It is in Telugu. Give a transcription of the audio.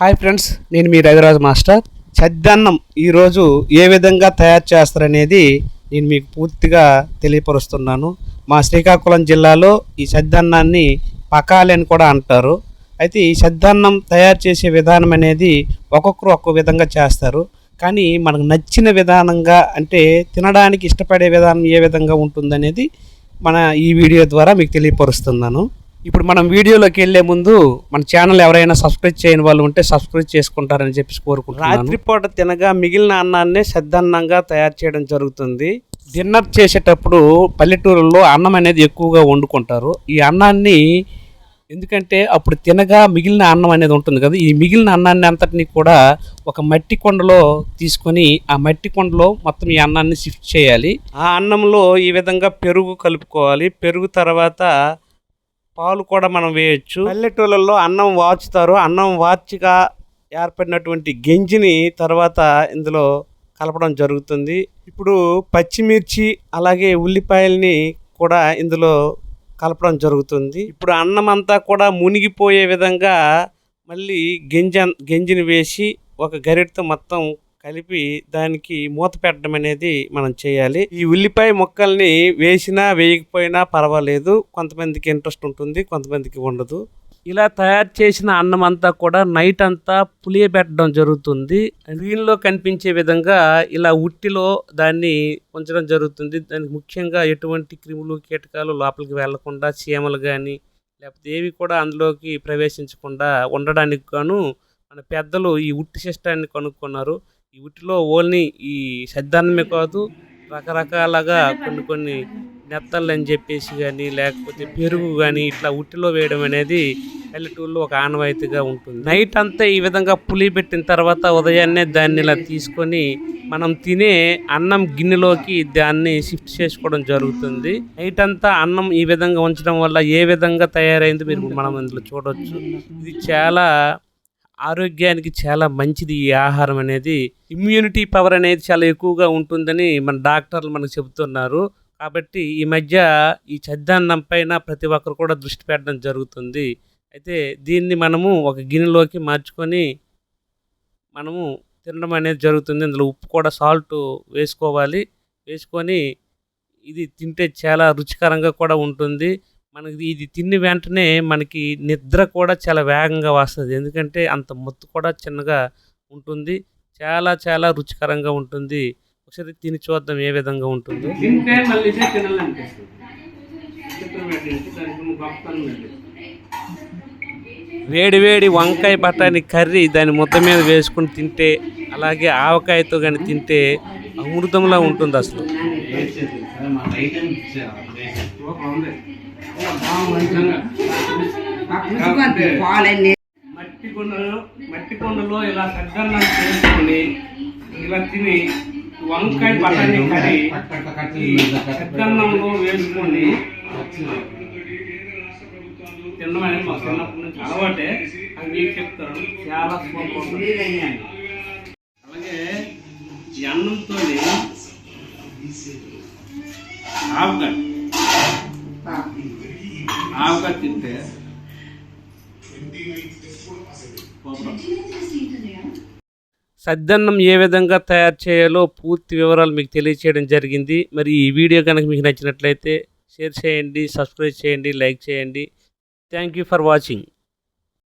హాయ్ ఫ్రెండ్స్ నేను మీ రవిరాజు మాస్టర్. చద్దన్నం ఈరోజు ఏ విధంగా తయారు చేస్తారనేది నేను మీకు పూర్తిగా తెలియపరుస్తున్నాను. మా శ్రీకాకుళం జిల్లాలో ఈ సద్దన్నాన్ని పకాలి అని కూడా అంటారు. అయితే ఈ సద్దన్నం తయారు చేసే విధానం అనేది ఒక్కొక్కరు ఒక్కో విధంగా చేస్తారు. కానీ మనకు నచ్చిన విధానంగా అంటే తినడానికి ఇష్టపడే విధానం ఏ విధంగా ఉంటుందనేది మన ఈ వీడియో ద్వారా మీకు తెలియపరుస్తున్నాను. ఇప్పుడు మనం వీడియోలోకి వెళ్ళే ముందు మన ఛానల్ ఎవరైనా సబ్స్క్రైబ్ చేయని వాళ్ళు ఉంటే సబ్స్క్రైబ్ చేసుకుంటారని చెప్పేసి కోరుకుంటున్నాను. రాత్రిపూట తినగా మిగిలిన అన్నాన్నే సద్దన్నంగా తయారు చేయడం జరుగుతుంది. డిన్నర్ చేసేటప్పుడు పల్లెటూరులో అన్నం అనేది ఎక్కువగా వండుకుంటారు. ఈ అన్నాన్ని ఎందుకంటే అప్పుడు తినగా మిగిలిన అన్నం అనేది ఉంటుంది కదా ఈ మిగిలిన అన్నాన్ని అంతటిని కూడా ఒక మట్టి కొండలో తీసుకొని ఆ మట్టి కొండలో మొత్తం ఈ అన్నాన్ని షిఫ్ట్ చేయాలి. ఆ అన్నంలో ఈ విధంగా పెరుగు కలుపుకోవాలి. పెరుగు తర్వాత పాలు కూడా మనం వేయచ్చు. పల్లెటూళ్ళల్లో అన్నం వాచుతారు. అన్నం వాచిగా ఏర్పడినటువంటి గెంజిని తర్వాత ఇందులో కలపడం జరుగుతుంది. ఇప్పుడు పచ్చిమిర్చి అలాగే ఉల్లిపాయల్ని కూడా ఇందులో కలపడం జరుగుతుంది. ఇప్పుడు అన్నం అంతా కూడా మునిగిపోయే విధంగా మళ్ళీ గింజ గెంజిని వేసి ఒక గరిటతో మొత్తం కలిపి దానికి మూత పెట్టడం అనేది మనం చేయాలి. ఈ ఉల్లిపాయ ముక్కల్ని వేసినా వేయకపోయినా పర్వాలేదు. కొంతమందికి ఇంట్రెస్ట్ ఉంటుంది కొంతమందికి ఉండదు. ఇలా తయారు చేసిన అన్నం అంతా కూడా నైట్ అంతా పులియబెట్టడం జరుగుతుంది. దీనిలో కనిపించే విధంగా ఇలా ఉట్టిలో దాన్ని ఉంచడం జరుగుతుంది. దానికి ముఖ్యంగా ఎటువంటి క్రిములు కీటకాలు లోపలికి వెళ్ళకుండా చీమలు కానీ లేకపోతే ఏవి కూడా అందులోకి ప్రవేశించకుండా ఉండడానికి గాను మన పెద్దలు ఈ ఉట్టి సిస్టాన్ని కనుక్కున్నారు. ఈ ఓన్లీ ఈ శబ్దాన్నమే కాదు రకరకాలుగా కొన్ని కొన్ని నెత్తళ్ళు అని చెప్పేసి కానీ లేకపోతే పెరుగు కానీ ఇట్లా ఉట్టిలో వేయడం అనేది పల్లెటూరులో ఒక ఆనవాయితీగా ఉంటుంది. నైట్ అంతా ఈ విధంగా పులి పెట్టిన తర్వాత ఉదయాన్నే దాన్ని ఇలా తీసుకొని మనం తినే అన్నం గిన్నెలోకి దాన్ని షిఫ్ట్ చేసుకోవడం జరుగుతుంది. నైట్ అంతా అన్నం ఈ విధంగా ఉంచడం వల్ల ఏ విధంగా తయారైంది మీరు మనం ఇందులో చూడవచ్చు ఇది చాలా ఆరోగ్యానికి చాలా మంచిది ఈ ఆహారం అనేది. ఇమ్యూనిటీ పవర్ అనేది చాలా ఎక్కువగా ఉంటుందని మన డాక్టర్లు మనకు చెబుతున్నారు. కాబట్టి ఈ మధ్య ఈ చద్దాన్నం పైన ప్రతి ఒక్కరు కూడా దృష్టి పెట్టడం జరుగుతుంది. అయితే దీన్ని మనము ఒక గిన్నెలోకి మార్చుకొని మనము తినడం అనేది జరుగుతుంది. అందులో ఉప్పు కూడా సాల్ట్ వేసుకోవాలి. వేసుకొని ఇది తింటే చాలా రుచికరంగా కూడా ఉంటుంది. మనకి ఇది తిన్న వెంటనే మనకి నిద్ర కూడా చాలా వేగంగా వస్తుంది. ఎందుకంటే అంత మొత్తు కూడా చిన్నగా ఉంటుంది. చాలా చాలా రుచికరంగా ఉంటుంది. ఒకసారి తిని చూద్దాం ఏ విధంగా ఉంటుందో. వేడి వేడి వంకాయ బఠానీ కర్రీ దాని ముద్ద మీద వేసుకుని తింటే అలాగే ఆవకాయతో కానీ తింటే అమృతంలా ఉంటుంది అసలు? మట్టి కొండలో మట్టి కొండలో ఇలా సద్దన్నం చేసుకొని ఇలా తిని వంకాయ బఠానీ కర్రీ ఈ వేసుకొని తినడం అనేది మా చిన్నప్పటి నుంచి అలవాటే. అది మీకు చెప్తాను. చాలా సూపర్ ఉంటుంది. ఈ అన్నంతో తింటే సద్దన్నం ఏ విధంగా తయారు చేయాలో పూర్తి వివరాలు మీకు తెలియచేయడం జరిగింది. మరి ఈ వీడియో కనుక మీకు నచ్చినట్లయితే షేర్ చేయండి సబ్స్క్రైబ్ చేయండి లైక్ చేయండి. Thank you for watching